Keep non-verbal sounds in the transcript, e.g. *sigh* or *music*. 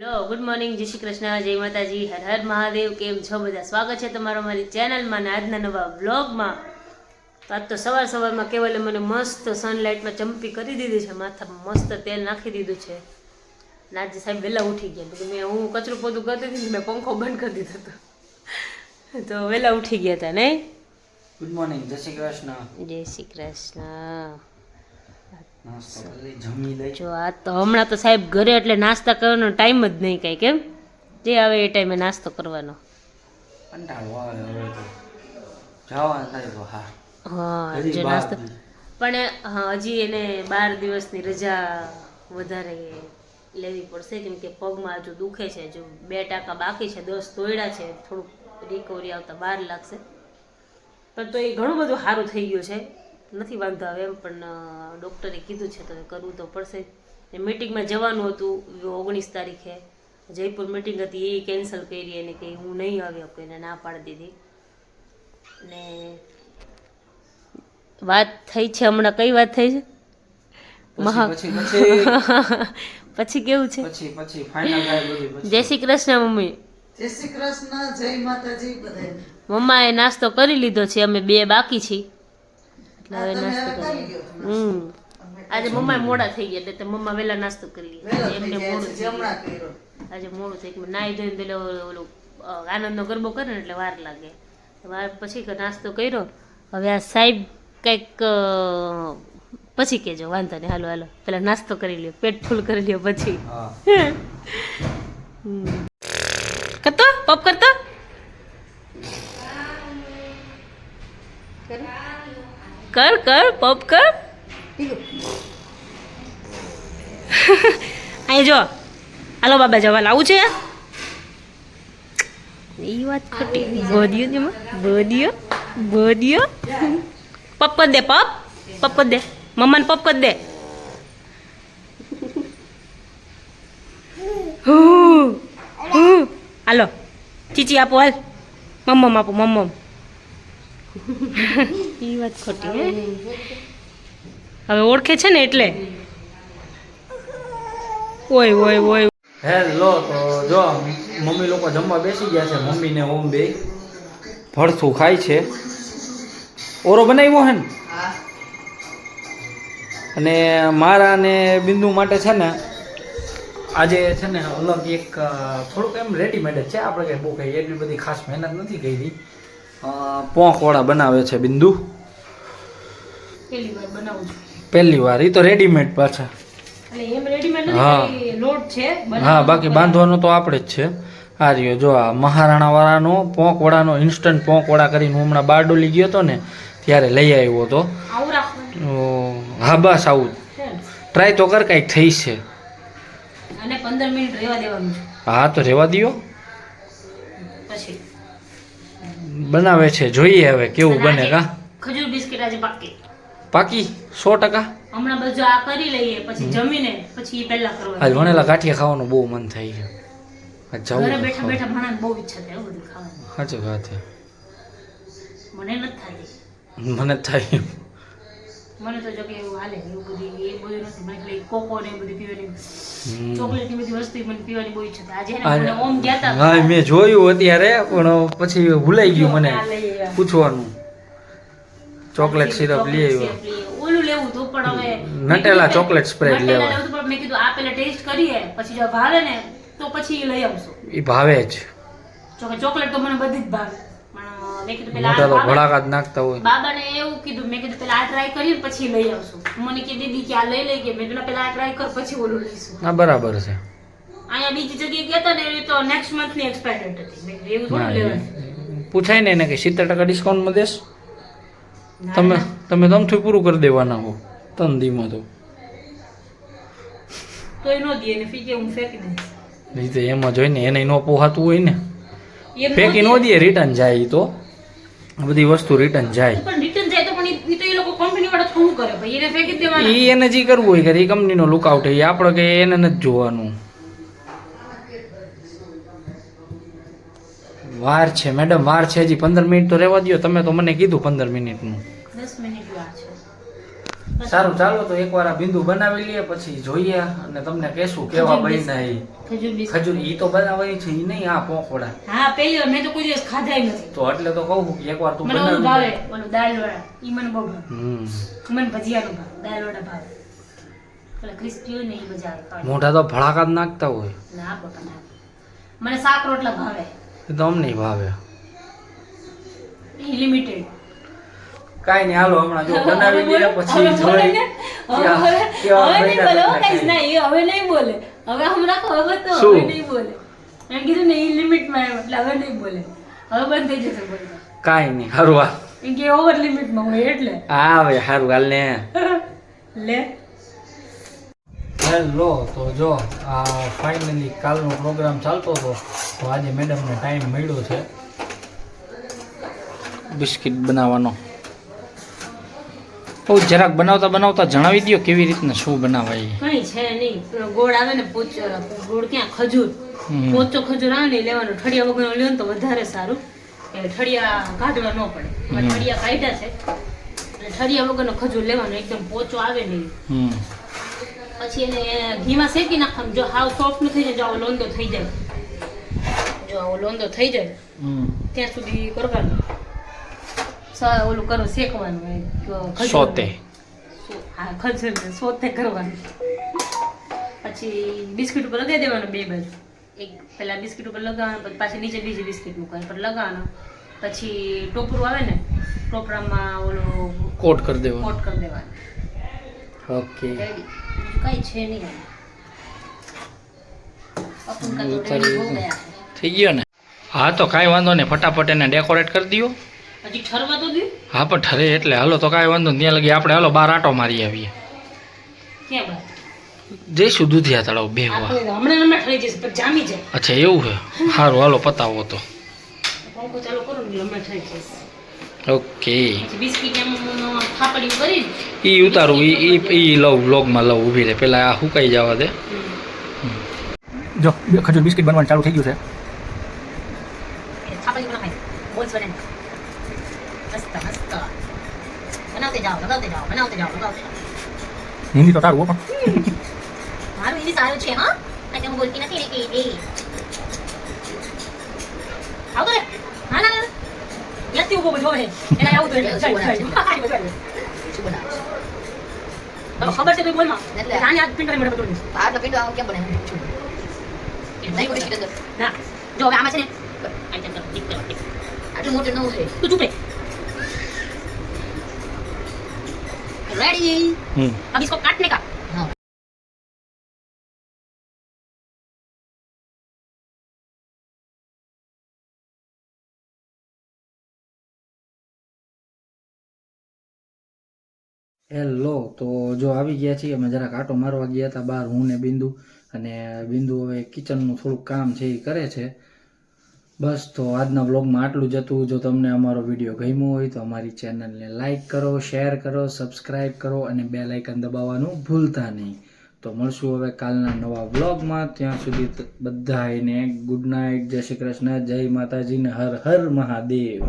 Hello good morning. જય શ્રી કૃષ્ણ જય માતાજી. હર હર મહાદેવ. કેમ છો બધા? સ્વાગત છે તમારો મારી ચેનલમાં ને આજના નવા બ્લોગમાં તો આજ તો સવાર સવારમાં કેવલે મને મસ્ત સનલાઇટમાં ચંપી કરી દીધી છે. માથામાં મસ્ત તેલ નાખી દીધું છે. અને આજે સાહેબ વહેલા ઉઠી ગયા. તો મેં હું કચરું પોતું કરતી હતી મેં પંખો બંધ કરી દીધો હતો. તો વહેલા ઉઠી ગયા હતા નહીં? ગુડ મોર્નિંગ જય શ્રી કૃષ્ણ. જય શ્રી કૃષ્ણ. જમી જો આ તો હમણાં તો સાહેબ ઘરે એટલે નાસ્તા કરવાનો ટાઈમ જ નહીં કાંઈ કેમ જે આવે એ ટાઈમે નાસ્તો કરવાનો. કંટાળો આવે હવે તો. જવાનું થાય તો હા. હા હજી નાસ્તો. પણ હજી એને બાર દિવસની રજા વધારે લેવી પડશે કેમ કે પગમાં હજુ દુખે છે જો બે ટાંકા બાકી છે દસ તોયડા છે થોડુંક રિકવરી આવતા બાર લાગશે. પણ તો એ ઘણું બધું સારું થઈ ગયું છે. નથી વાંધો આવે એમ પણ ડૉક્ટરે કીધું છે તો એ કરવું તો પડશે. ને મિટિંગમાં જવાનું હતું ઓગણીસ તારીખે. જયપુર મિટિંગ હતી એ કેન્સલ કરી એને કે હું નહીં આવી શકું એને ના પાડી દીધી. ને વાત થઈ છે હમણાં કઈ વાત થઈ છે? મહા પછી પછી. *laughs* પછી કેવું છે? જય શ્રી કૃષ્ણ મમ્મી. જય શ્રી કૃષ્ણ જય માતાજી મમ્માએ નાસ્તો કરી લીધો છે અમે બે બાકી છીએ. એટલે હવે નાસ્તો કરી હમ. આજે મમ્મા મોડા થઈ ગયા એટલે મમ્મા વહેલા નાસ્તો કરી એમને મોડું આજે મોડું થઈ ગયું. નાઈ ધોઈને પેલો ઓલું આનંદનો ગરબો કરે ને એટલે વાર લાગે. વાર પછી કે નાસ્તો કર્યો. હવે આ સાહેબ કંઈક પછી કહેજો વાંધો નહીં. હાલો હાલો. પેલા નાસ્તો કરી લ્યો. પેટ ફૂલ કરી લ્યો પછી. કરતો? પપ કરતો? કર કર, પપ કર. *laughs* અહીં જો. હાલો બાબા, જવા લાવું છે? એ વાત ખોટી. બોધિયો છે બોધિયો બોધિયો પપ દે, પપ. પપ કર દે. મમ્માને પપ કર દે. હાલો. ચીચી આપો, હાલ. મમ્મમ આપો, મમ્મમ. *laughs* એ વાત ખોટી હવે ઓળખે છે ને એટલે? ઓય ઓય ઓય. હેલો તો જો મમ્મી લોકો જમવા બેસી ગયા છે મમ્મી ને ઓમ બે. ભરથું ખાય છે. ઓરો બનાવ્યો હે ને? અને મારા ને બિંદુ માટે છે ને આજે છે ને અલગ એક થોડુંક એમ રેડીમેડ જ છે. આપણે કંઈ બહુ કંઈ એટલી બધી ખાસ મહેનત નથી કરી. પોંખવાળા બનાવે છે બિંદુ. પહેલી વાર એ તો રેડીમેડ પાછા. હા. હા બાકી બાંધવાનો તો આપણે જ છે. આ રહ્યો જો આ મહારાણાવાળાનો પોંકવાળાનો ઇન્સ્ટન્ટ પોંકવાળા કરીને હું હમણાં બારડોલી ગયો હતો ને ત્યારે લઈ આવ્યો હતો. તો હા બસ આવું ટ્રાય તો કર કાંઈક થઈ છે. હા તો રહેવા દ્યો પછી બનાવે છે. જોઈએ હવે કેવું બને કા? ખજૂર બિસ્કિટ આજે પાકી પાકી? સો ટકા? હમણાં બધું આ કરી લઈએ પછી જમીને પછી એ પહેલા કરવા આજ વણેલા ગાંઠિયા ખાવાનું બહુ મન થાય છે. આજ ઘરે બેઠા બેઠા ભણાને બહુ ઈચ્છા થાય બધું ખાવાનું. સાચી વાત છે. મને નથી થાય. મને થાય મને તો જો કે એવું હાલે એવું બધી એ બધું નથી. મને ખાલી કોકો ને બધું પીવાની ચોકલેટની બધી વસ્તુ મને પીવાની બહુ ઈચ્છા આજે મને ઓમ ગયા હા મેં જોયું અત્યારે પણ પછી ભૂલાઈ ગયું મને. પૂછવાનું. ચોકલેટ સિરપ લઈ આવ્યો. ઓલું લેવું તો પણ હવે નટેલા ચોકલેટ સ્પ્રેડ લેવા. પણ મેં કીધું આ પેલા ટેસ્ટ કરીએ પછી જો ભાવે ને તો પછી લઈ આવશું. એ ભાવે જ. ચોકલેટ તો મને બધી જ ભાવે. મેં કીધું પેલા મોટા તો ભડાકા જ નાખતા હોય. બાબાને એવું કીધું મેં કીધું પેલા આ ટ્રાય કરી પછી લઈ આવશું. મને કે દીદી કે આ લઈ લઈ કે મેં કીધું પેલા આ ટ્રાય કર પછી ઓલું લઈશું. બરાબર છે. અહીંયા બીજી જગ્યાએ ગયા હતા ને એ તો નેક્સ્ટ મંથની ડેટ હતી. મેં એવું થોડું લેવાનું. પૂછાય ને એને કે સિત્તેર ટકા ડિસ્કાઉન્ટમાં દેશ? તમે તમે તમથી પૂરું કરી દેવાના હો તન દીમાં તો. તો એ નો દે ને ફી કે હું ફેંકી દઈશ. નહીં તો એમાં જોઈને એને ન પોહાતું હોય ને. ફેંકી ન દે. રિટર્ન જાય તો. બધી વસ્તુ રિટર્ન જાય. પણ રિટર્ન જાય તો પણ ઈ તો એ લોકો કંપની વાળા શું કરે ભાઈ. એને ફેંકી દેવાના. એ એને જે કરવું હોય કરે. એ કંપનીનો લુકઆઉટ એ આપણે કે એને નથી જોવાનું. વાર છે મેડમ વાર છે. હજી પંદર મિનિટ તો રહેવા દ્યો. તમે તો મને કીધું પંદર મિનિટનું દસ મિનિટ વાર છે. સારું ચાલો તો એકવાર આ બિંદુ બનાવી લઈએ પછી જોઈએ અને તમને કહેશું કેવા બન્યા એ. ખજૂર ઈ તો બનાવવાની છે ઈ નહીં આ પોખોડા. હા પેલી વાર મેં તો કોઈ દિવસ ખાધા નથી. તો એટલે તો કહું કે એકવાર તું મને ઓલું ભાવે ઓલું દાળ વડા ઈ મને બહુ ભાવે. હમ. મને ભજીયાનું ભાવે દાળ વડા ભાવે. પેલા ક્રિસ્પી હોય ને એ મજા આવે મોઢા તો ફળાકા જ નાખતા હોય. ના બાપા ના. મને શાક રોટલા ભાવે. તો અમને ભાવે. લિમિટેડ કાંઈ નહીં હાલો હમણાં જો બનાવી લઈએ પછી જોઈ હવે હવે નહીં બોલે હો, ના, એ હવે નહીં બોલે. હવે હમણાં ખબર તો હવે નહીં બોલે. એમ કીધું ને એ લિમિટમાં આવ્યો એટલે હવે નહીં બોલે. હવે બંધ થઈ જશે બોલવા. કાંઈ નહીં હારું હાલ. કે ઓવર લિમિટમાં હોય એટલે. આવે હારું હાલ ને. *laughs* લે. હેલો તો જો આ ફાઇનલી કાલનો પ્રોગ્રામ ચાલતો હતો તો આજે મેડમને ટાઈમ મળ્યો છે. બિસ્કિટ બનાવવાનો. બહુ જરાક બનાવતા બનાવતા જણાવી દો કેવી રીતના શું બનાવાય કઈ છે નહીં. ગોળ આવે ને પોચ ગોળ ક્યાં? ખજૂર. પોચો ખજૂર આવે ને લેવાનું. ઠળિયા વગરનો લ્યો ને તો વધારે સારું. એટલે ઠળિયા કાઢવા ન પડે. ઠળિયા કાઢ્યા છે. એટલે ઠળિયા વગરનો ખજૂર લેવાનો. એકદમ પોચો આવે નહીં પછી એને ઘીમાં શેકી નાખવાનું. જો હાવ સોફ્ટ ન થઈ જાય જો આવો લોંદો થઈ જાય. જો આવો લોંદો થઈ જાય ત્યાં સુધી કરવાનું. ઓલું કરો શેકવાનું. સોતે. હા ખજૂર સોતે કરવાનું. પછી બિસ્કિટ ઉપર લગાવી દેવાનું બે બાજુ. એક પેલા બિસ્કિટ ઉપર લગાવવાનું પછી પાછી નીચે બીજી બિસ્કિટ મૂકવાનું પર લગાવવાનું. પછી ટોપરું આવે ને ટોપરામાં ઓલું કોટ કરી દેવાનું. કોટ કરી દેવાનું. ઓકે. કઈ છે નહીં. થઈ ગયો ને? હા તો કાંઈ વાંધો નહીં. ફટાફટ એને ડેકોરેટ કરી દો હજી ઠરવા તો દે હા પણ ઠરે એટલે હાલો તો કાંઈ વાંધો નહીં. ત્યાં લગી આપણે હાલો બાર આટો મારી આવીએ. ક્યાં બાર? જઈશું દૂધિયા તળાવ બે વાર. હમણાં હમણાં ઠરી જશે પણ જામી જાય અચ્છા એવું છે. સારું હાલો પતાવો તો. પંખો ચાલુ કરો ને હમણાં ઠરી જશે ઓકે. એ બિસ્કિટ એમ થાપડી કરી ઈ ઉતારું ઈ ઈ લઉં લવ વ્લોગમાં લવ ઊભી રહે. પહેલાં આ સુકાઈ જવા દે. જો ખજૂર બિસ્કિટ બનવાનું ચાલુ થઈ ગયું છે. થાપડી બનાવાય. બોલ્સ બને મસ્ત મસ્ત બનાવતે જાઓ લગાવતે જાઓ બનાવતે જાઓ લગાવતે હિન્દી તો તારું પણ મારું હિન્દી સારું છે હા એટલે હું બોલતી નથી ને કે એ આવો રે ના ના ના યાદથી ઊભો જો હે એના આવું તો એટલે ચાલ ચાલ તો ખબર છે તું બોલમાં એટલે. રાની આજ પિંડ કરી મને બધું આટલો પીંડો આમ કેમ બને નહીં બની શકે ના જો હવે આમાં છે ને આટલું મોટું ન હોય તું ચૂપ रेडी હમ अब इसको काटने का હા હેલો તો જો આવી ગયા છીએ અમે જરાક આટો મારવા ગયા હતા બહાર હું ને બિંદુ અને બિંદુ હવે કિચનનું થોડુંક કામ છે એ કરે છે બસ, તો આજના વ્લોગમાં આટલું જ હતું. જો તમને અમારો વીડિયો ગમ્યો હોય, તો અમારી ચેનલને લાઇક કરો, શેર કરો, સબસ્ક્રાઇબ કરો અને બે લાઇકન દબાવવાનું ભૂલતા નહીં. તો મળશું હવે કાલના નવા વ્લોગમાં. ત્યાં સુધી બધાને ગુડ નાઇટ. જય શ્રી કૃષ્ણ. જય માતાજીને હર હર મહાદેવ.